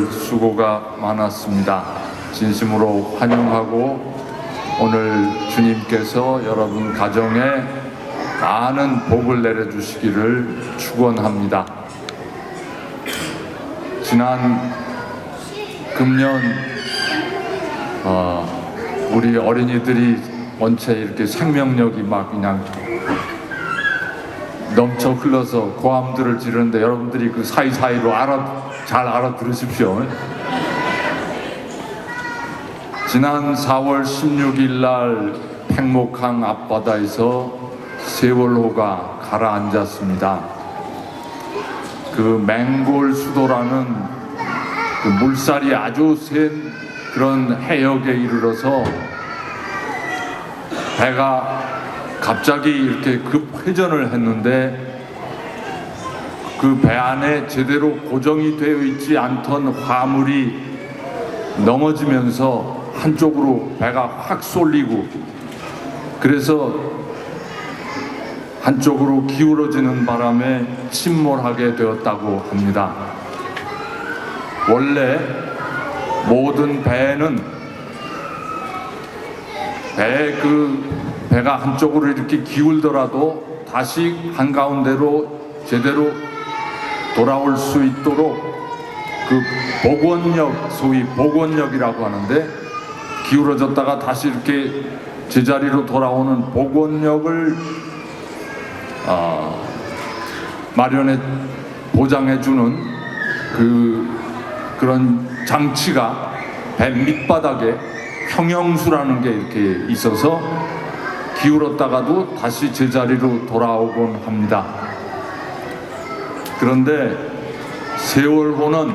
수고가 많았습니다. 진심으로 환영하고 오늘 주님께서 여러분 가정에 많은 복을 내려주시기를 축원합니다. 지난 금년 어, 우리 어린이들이 원체 이렇게 생명력이 막 그냥 넘쳐 흘러서 고함들을 지르는데 여러분들이 그 사이사이로 알아 잘 알아들으십시오. 지난 4월 16일 날 팽목항 앞바다에서 세월호가 가라앉았습니다. 그 맹골 수도라는 그 물살이 아주 센 그런 해역에 이르러서 배가 갑자기 이렇게 급회전을 했는데 그 배 안에 제대로 고정이 되어 있지 않던 화물이 넘어지면서 한쪽으로 배가 확 쏠리고 그래서 한쪽으로 기울어지는 바람에 침몰하게 되었다고 합니다. 원래 모든 배는 배 그 배가 한쪽으로 이렇게 기울더라도 다시 한가운데로 제대로 돌아올 수 있도록 그 복원력 소위 복원력이라고 하는데 기울어졌다가 다시 이렇게 제자리로 돌아오는 복원력을 아, 마련해 보장해 주는 그 그런 장치가 배 밑바닥에 평형수라는 게 이렇게 있어서 기울었다가도 다시 제자리로 돌아오곤 합니다. 그런데 세월호는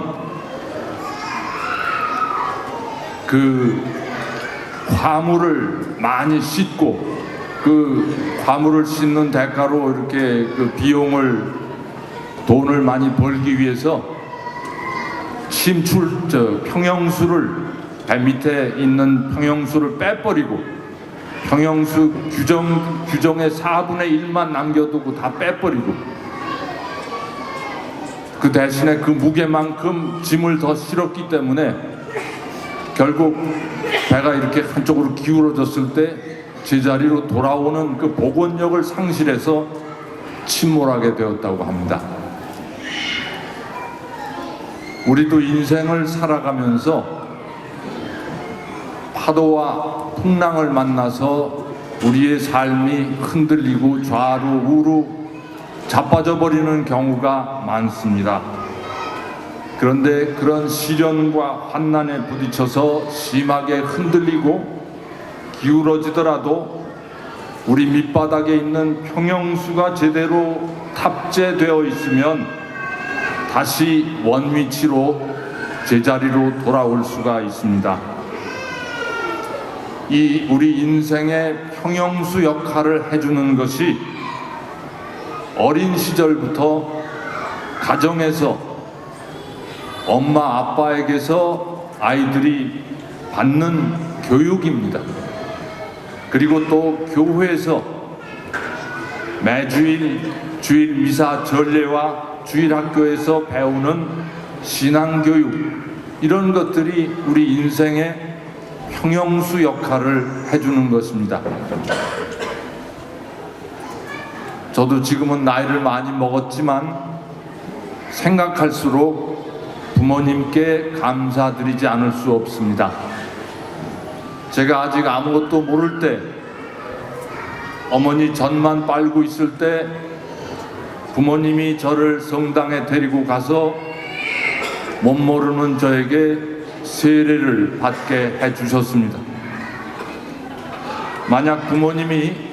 그 화물을 많이 싣고 그 화물을 싣는 대가로 이렇게 그 비용을 돈을 많이 벌기 위해서 침출 저 평형수를 배 밑에 있는 평형수를 빼버리고 평형수 규정 규정의 4분의 1만 남겨두고 다 빼버리고 그 대신에 그 무게만큼 짐을 더 실었기 때문에 결국 배가 이렇게 한쪽으로 기울어졌을 때 제자리로 돌아오는 그 복원력을 상실해서 침몰하게 되었다고 합니다. 우리도 인생을 살아가면서 파도와 풍랑을 만나서 우리의 삶이 흔들리고 좌로 우로 자빠져 버리는 경우가 많습니다. 그런데 그런 시련과 환난에 부딪혀서 심하게 흔들리고 기울어지더라도 우리 밑바닥에 있는 평형수가 제대로 탑재되어 있으면 다시 원위치로 제자리로 돌아올 수가 있습니다. 이 우리 인생의 평형수 역할을 해주는 것이 어린 시절부터 가정에서 엄마 아빠에게서 아이들이 받는 교육입니다. 그리고 또 교회에서 매주일 주일 미사 전례와 주일 학교에서 배우는 신앙 교육 이런 것들이 우리 인생의 평형수 역할을 해주는 것입니다. 저도 지금은 나이를 많이 먹었지만 생각할수록 부모님께 감사드리지 않을 수 없습니다. 제가 아직 아무것도 모를 때 어머니 젖만 빨고 있을 때 부모님이 저를 성당에 데리고 가서 못 모르는 저에게 세례를 받게 해 주셨습니다. 만약 부모님이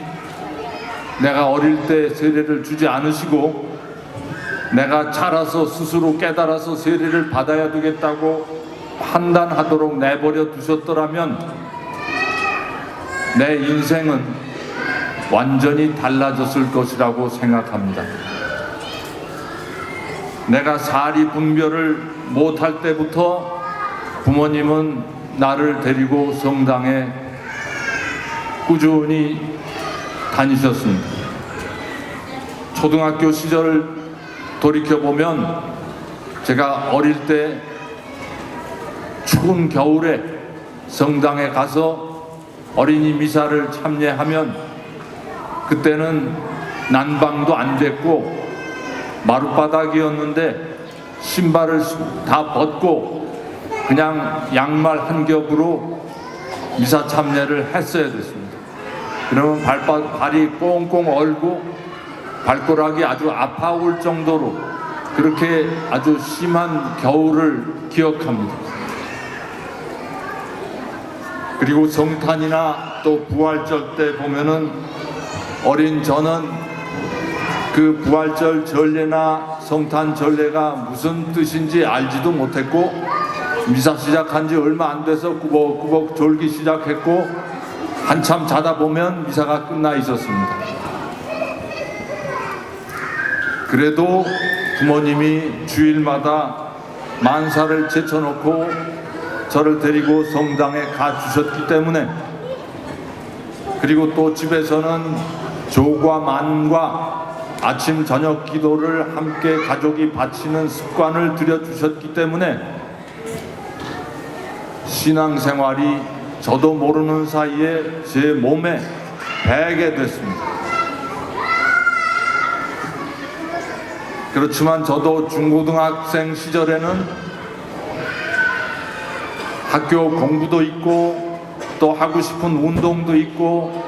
내가 어릴 때 세례를 주지 않으시고 내가 자라서 스스로 깨달아서 세례를 받아야 되겠다고 판단하도록 내버려 두셨더라면 내 인생은 완전히 달라졌을 것이라고 생각합니다. 내가 사리 분별을 못할 때부터 부모님은 나를 데리고 성당에 꾸준히 다니셨습니다. 초등학교 시절 돌이켜 보면 제가 어릴 때 추운 겨울에 성당에 가서 어린이 미사를 참여하면 그때는 난방도 안 됐고 마룻바닥이었는데 신발을 다 벗고 그냥 양말 한 겹으로 미사 참여를 했어야 됐습니다. 그러면 발바, 발이 꽁꽁 얼고 발가락이 아주 아파올 정도로 그렇게 아주 심한 겨울을 기억합니다. 그리고 성탄이나 또 부활절 때 보면은 어린 저는 그 부활절 전례나 성탄 전례가 무슨 뜻인지 알지도 못했고 미사 시작한 지 얼마 안 돼서 꾸벅꾸벅 졸기 시작했고 한참 자다 보면 미사가 끝나 있었습니다. 그래도 부모님이 주일마다 만사를 제쳐놓고 저를 데리고 성당에 가 주셨기 때문에 그리고 또 집에서는 조과 만과 아침 저녁 기도를 함께 가족이 바치는 습관을 들여 주셨기 때문에 신앙생활이 저도 모르는 사이에 제 몸에 배게 됐습니다. 그렇지만 저도 중고등학생 시절에는 학교 공부도 있고 또 하고 싶은 운동도 있고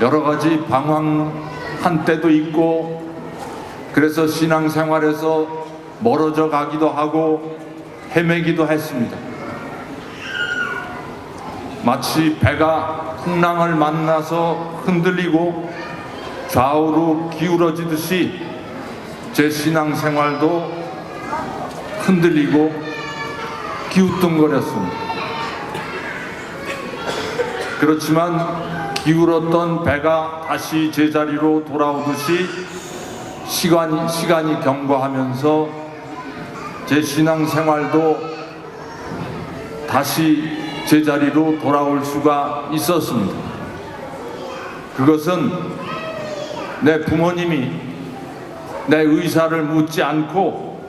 여러 가지 방황한 때도 있고 그래서 신앙생활에서 멀어져 가기도 하고 헤매기도 했습니다. 마치 배가 풍랑을 만나서 흔들리고 좌우로 기울어지듯이 제 신앙생활도 흔들리고 기우뚱거렸습니다. 그렇지만 기울었던 배가 다시 제자리로 돌아오듯이 시간이, 시간이 경과하면서 제 신앙생활도 다시 제자리로 돌아올 수가 있었습니다. 그것은 내 부모님이 내 의사를 묻지 않고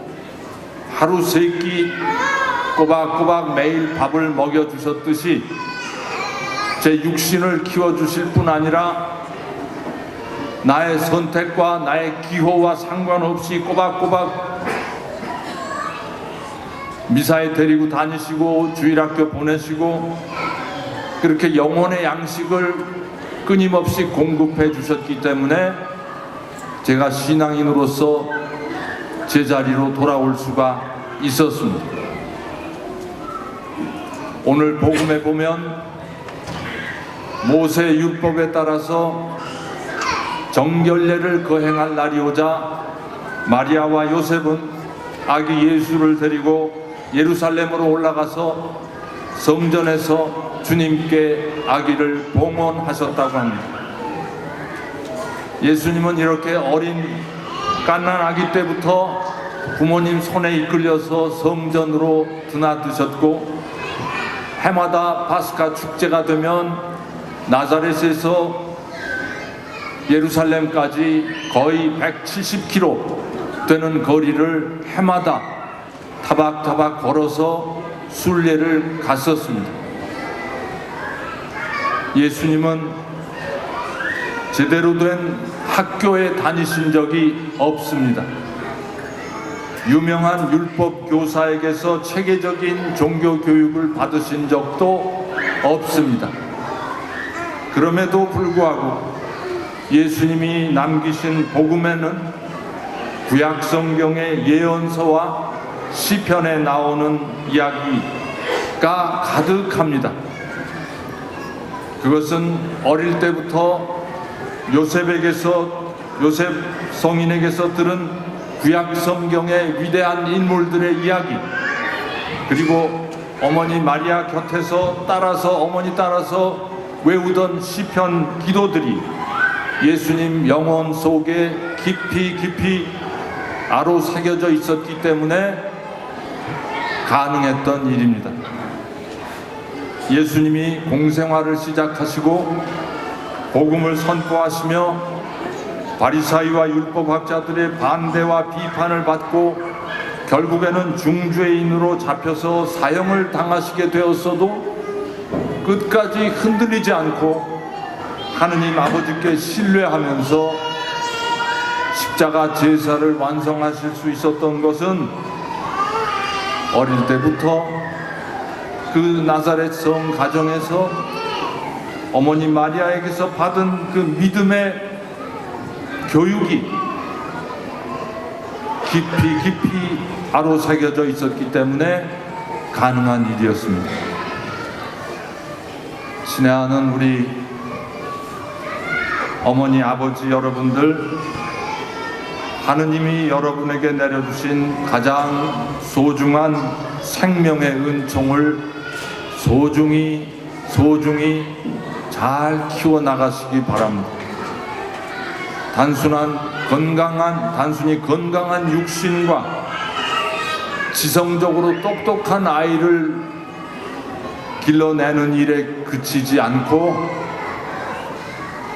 하루 세 끼 꼬박꼬박 매일 밥을 먹여주셨듯이 제 육신을 키워주실 뿐 아니라 나의 선택과 나의 기호와 상관없이 꼬박꼬박 미사에 데리고 다니시고 주일학교 보내시고 그렇게 영혼의 양식을 끊임없이 공급해 주셨기 때문에 제가 신앙인으로서 제자리로 돌아올 수가 있었습니다. 오늘 복음에 보면 모세 율법에 따라서 정결례를 거행할 날이 오자 마리아와 요셉은 아기 예수를 데리고 예루살렘으로 올라가서 성전에서 주님께 아기를 봉헌하셨다고 합니다. 예수님은 이렇게 어린 깐난 아기 때부터 부모님 손에 이끌려서 성전으로 드나드셨고 해마다 파스카 축제가 되면 나자렛에서 예루살렘까지 거의 170km 되는 거리를 해마다 타박타박 걸어서 순례를 갔었습니다. 예수님은 제대로 된 학교에 다니신 적이 없습니다. 유명한 율법 교사에게서 체계적인 종교 교육을 받으신 적도 없습니다. 그럼에도 불구하고 예수님이 남기신 복음에는 구약 성경의 예언서와 시편에 나오는 이야기가 가득합니다. 그것은 어릴 때부터 요셉에게서 요셉 성인에게서 들은 구약 성경의 위대한 인물들의 이야기 그리고 어머니 마리아 곁에서 따라서 어머니 따라서 외우던 시편 기도들이 예수님 영혼 속에 깊이 깊이 아로 새겨져 있었기 때문에 가능했던 일입니다. 예수님이 공생활을 시작하시고 복음을 선포하시며 바리사이와 율법학자들의 반대와 비판을 받고 결국에는 중죄인으로 잡혀서 사형을 당하시게 되었어도 끝까지 흔들리지 않고 하느님 아버지께 신뢰하면서 십자가 제사를 완성하실 수 있었던 것은 어릴 때부터 그 나사렛 성 가정에서 어머니 마리아에게서 받은 그 믿음의 교육이 깊이 깊이 아로새겨져 있었기 때문에 가능한 일이었습니다. 친애하는 우리 어머니 아버지 여러분들 하느님이 여러분에게 내려주신 가장 소중한 생명의 은총을 소중히 소중히 잘 키워 나가시기 바랍니다. 단순한 건강한 단순히 건강한 육신과 지성적으로 똑똑한 아이를 길러내는 일에 그치지 않고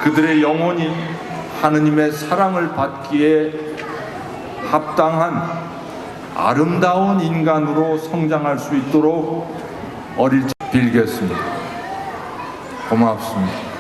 그들의 영혼이 하느님의 사랑을 받기에 합당한 아름다운 인간으로 성장할 수 있도록 어릴 적 빌겠습니다. 고맙습니다.